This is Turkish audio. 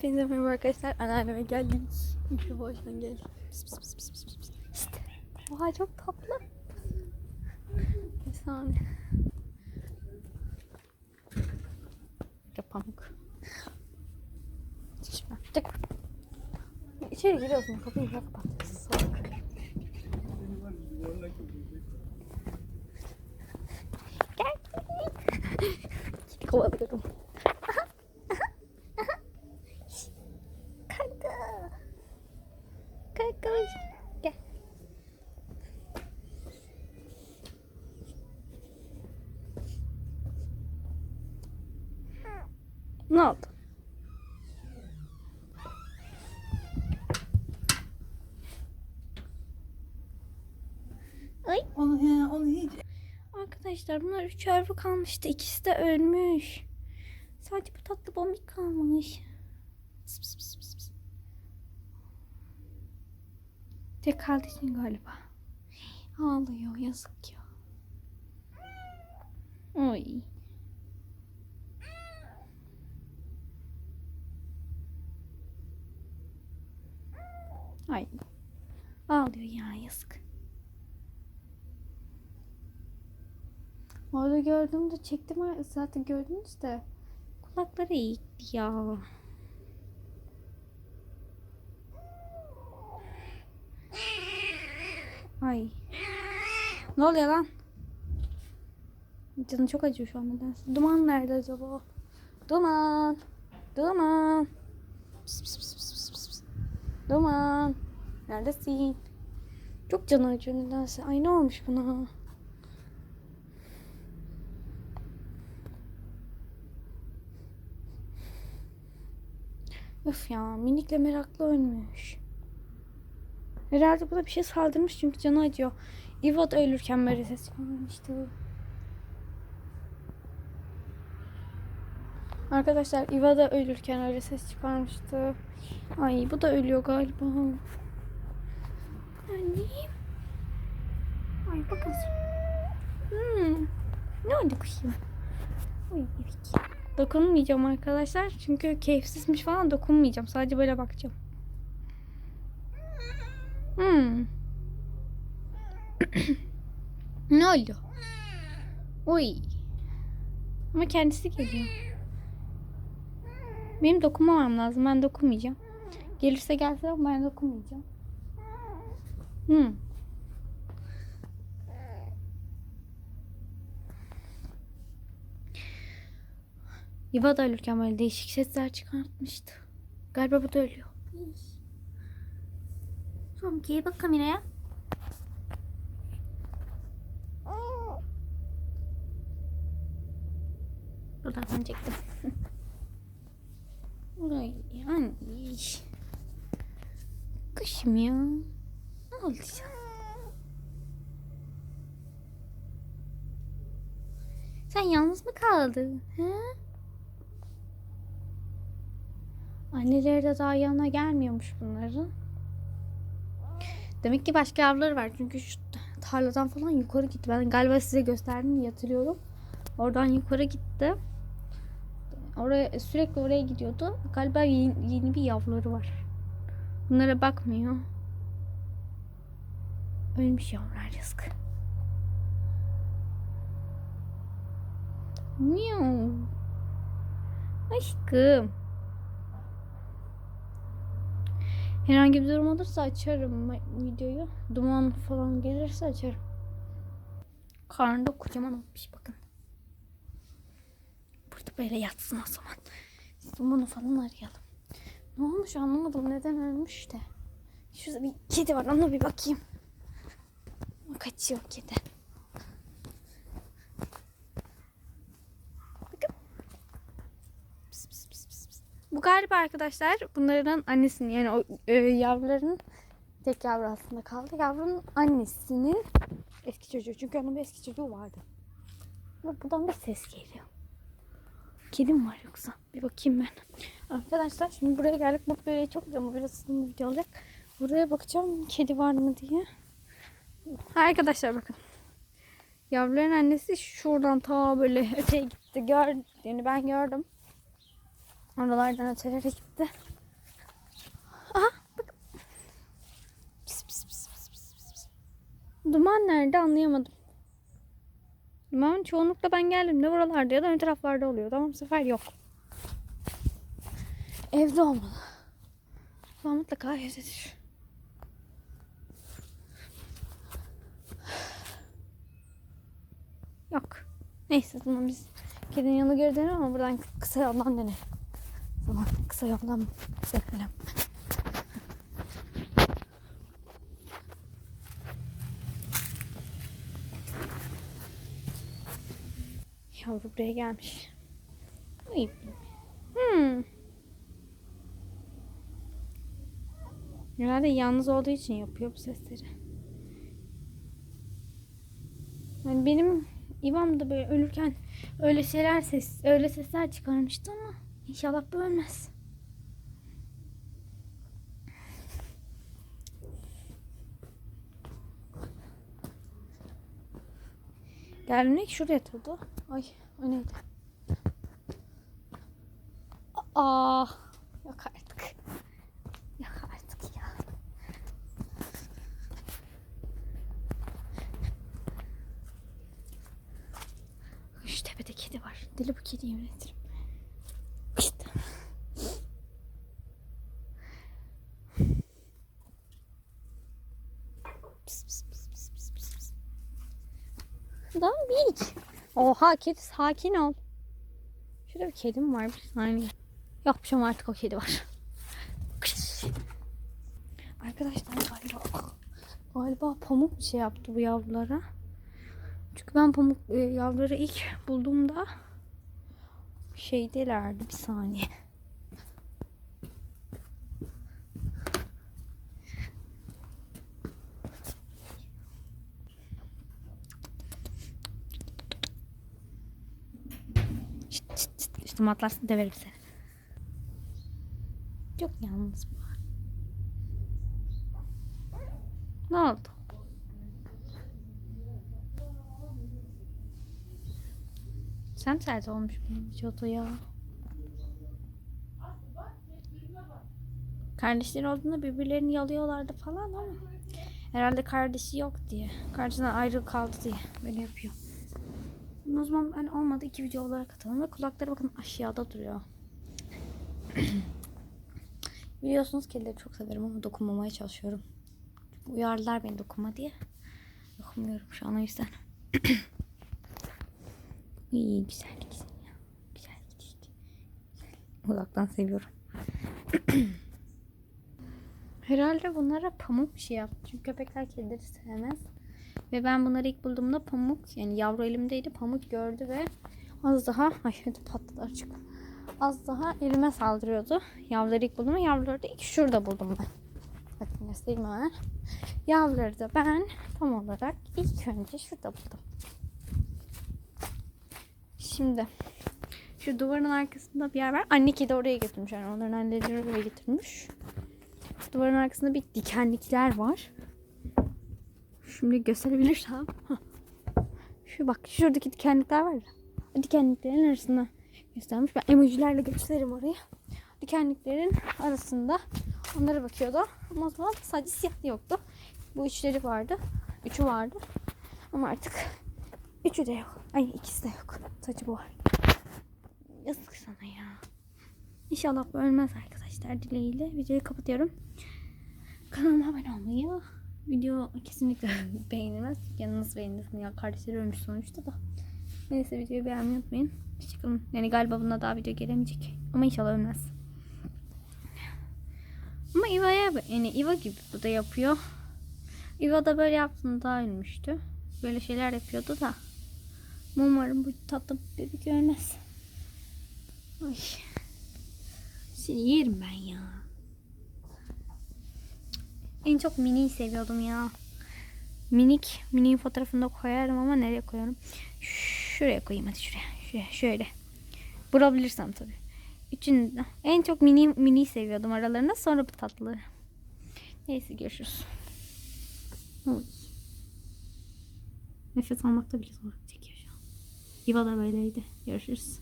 Hepinize merhaba arkadaşlar. Anneanneme geldik. Şu boştan gel. İşte. Oha çok tatlı. Bir saniye. Ya pamuk. Çık. Çık. İçeri giriyorsun. Kapıyı kapat. Salak. Gel. Kedi Ne oldu? Ay. Onu, he, onu hiç Arkadaşlar bunlar üç yavru kalmıştı. İkisi de ölmüş. Sadece bu tatlı bombik kalmış. Pıs pıs pıs pıs. Tek kaldığı için galiba. Ağlıyor yazık ya. Oy. Ay. Ağlıyor ya yazık. Orada gördüğümde çektim zaten gördünüz de kulakları eğikti ya. Ay. Ne oluyor lan? Canı çok acıyor şu an nedense. Duman nerede acaba? Duman. Duman. Pıs pıs. Duman. Neredesin? Çok canı acıyor nedense. Ay ne olmuş buna? Öf ya minikle meraklı ölmüş. Herhalde bu da bir şey saldırmış çünkü canı acıyor. Iva da ölürken böyle ses çıkarmıştı. Arkadaşlar Iva da ölürken öyle ses çıkarmıştı. Ay bu da ölüyor galiba. Annem. Ay bakın. Hmm. Ne oldu kuşum? Oy evet. Dokunmayacağım arkadaşlar. Çünkü keyifsizmiş falan dokunmayacağım. Sadece böyle bakacağım. Hmm. ne oldu? Oy. Ama kendisi geliyor. Benim dokunmamam lazım. Ben dokunmayacağım. Gelirse ama ben dokunmayacağım. Hmm. Iva da ölürken böyle değişik sesler çıkartmıştı. Galiba bu da ölüyor. Son bir bak kameraya. Buradan çektim. Ay, ay. Kışım ya. Ne oldu ya? Sen yalnız mı kaldın? He? Anneleri de daha yanına gelmiyormuş bunların. Demek ki başka yavruları var. Çünkü şu tarladan falan yukarı gitti. Ben galiba size gösterdim diye hatırlıyorum. Oradan yukarı gitti. Oraya sürekli oraya gidiyordu. Galiba yeni, yeni bir yavruları var. Bunlara bakmıyor. Ölmüş yavrular yazık. Miau. Aşkım. Herhangi bir durum olursa açarım videoyu. Duman falan gelirse açarım. Karnında kocaman olmuş bakın. Burada böyle yatsın o zaman. Dumanı falan arayalım. Ne olmuş anlamadım. Neden ölmüş de. Şurada bir kedi var. Ona bir bakayım. Kaçıyor kedi. Bakın. Pıs pıs pıs pıs. Bu galiba arkadaşlar bunların annesinin yani o e, yavruların tek yavru aslında kaldı. Yavrunun annesinin eski çocuğu. Çünkü onun bir eski çocuğu vardı. Buradan bir ses geliyor. Kedim var yoksa. Bir bakayım ben. Arkadaşlar şimdi buraya geldik. Bu böyle çok ama biraz bir video olacak. Buraya bakacağım kedi var mı diye. Arkadaşlar bakın. Yavruların annesi şuradan ta böyle öteye gitti. Gör, yani ben gördüm. Oralardan ötelere gitti. Aha bak. Pis, pis, pis, pis, pis, pis, pis. Duman nerede anlayamadım. Duman çoğunlukla ben geldiğimde buralarda ya da ön taraflarda oluyor. Ama bu sefer yok. Evde olmalı. Duman mutlaka evdedir. Yok. Neyse tamam biz kedinin yanına geri dönelim ama buradan kısa yoldan dönelim. Tamam kısa yoldan dönelim. Yavru buraya gelmiş. Ay. Hmm. Herhalde yalnız olduğu için yapıyor bu sesleri. Yani benim İvam da böyle ölürken öyle şeyler ses, öyle sesler çıkarmıştı ama inşallah bu ölmez. Gelmek şuraya yatırdı. Ay o neydi? Aa, yok artık. Yok artık ya. Şu tepede kedi var. Deli bu kediyi yönetirim. İşte. Pis, pis, Oha kedi sakin ol. Şurada bir kedim var bir saniye. Yapmışım artık o kedi var. Arkadaşlar galiba galiba pamuk bir şey yaptı bu yavrulara. Çünkü ben pamuk e, yavruları ilk bulduğumda şeydelerdi bir saniye. Çıt çıt çıt. Üstüme atlarsın döverim seni. Çok yalnız bu. Ne oldu? Sen sert olmuş benim vücudu ya. Kardeşleri olduğunda birbirlerini yalıyorlardı falan ama herhalde kardeşi yok diye. Kardeşinden ayrı kaldı diye böyle yapıyor. O zaman ben olmadı iki video olarak atalım ve kulakları bakın aşağıda duruyor. Biliyorsunuz kedileri çok severim ama dokunmamaya çalışıyorum. Çünkü uyardılar beni dokunma diye. Dokunmuyorum şu an o yüzden. İyi güzel güzel ya. Güzel işte. Uzaktan seviyorum. Herhalde bunlara pamuk bir şey yaptı. Çünkü köpekler kedileri sevmez. Ve ben bunları ilk bulduğumda pamuk yani yavru elimdeydi. Pamuk gördü ve az daha ay hadi patladı açık. Az daha elime saldırıyordu. Yavruları ilk buldum. Yavruları da ilk şurada buldum ben. Bakın göstereyim hemen. Yavruları da ben tam olarak ilk önce şurada buldum. Şimdi şu duvarın arkasında bir yer var. Anne kedi oraya götürmüş. Yani onların anneleri oraya getirmiş. Duvarın arkasında bir dikenlikler var. Şimdi gösterebilirsem. Şu bak şuradaki dikenlikler var ya. Dikenliklerin arasında göstermiş. Ben emojilerle gösteririm orayı. Dikenliklerin arasında onlara bakıyordu. Ama o zaman sadece siyah yoktu. Bu üçleri vardı. Üçü vardı. Ama artık üçü de yok. Ay ikisi de yok. Sadece bu var. Yazık sana ya. İnşallah bu ölmez arkadaşlar dileğiyle. Videoyu kapatıyorum. Kanalıma abone olmayı, video kesinlikle beğenilmez. Yanınız beğenilsin ya. Kardeşleri ölmüş sonuçta da. Neyse videoyu beğenmeyi unutmayın. Hoşçakalın. Yani galiba bunda daha video gelemeyecek. Ama inşallah ölmez. Ama Iva'ya yani Iva gibi bu da yapıyor. Iva da böyle yaptığında daha ölmüştü. Böyle şeyler yapıyordu da. Umarım bu tatlı bebek ölmez. Ay. Seni yerim ben ya. En çok miniyi seviyordum ya. Minik, mini fotoğrafını da koyarım ama nereye koyarım? Şuraya koyayım hadi şuraya. Şuraya şöyle. Bulabilirsem tabii. Üçünü. En çok mini mini seviyordum aralarında. Sonra bu tatlı. Neyse görüşürüz. Oy. Nefes almakta bile zor çekiyor şu an. İva da böyleydi. Görüşürüz.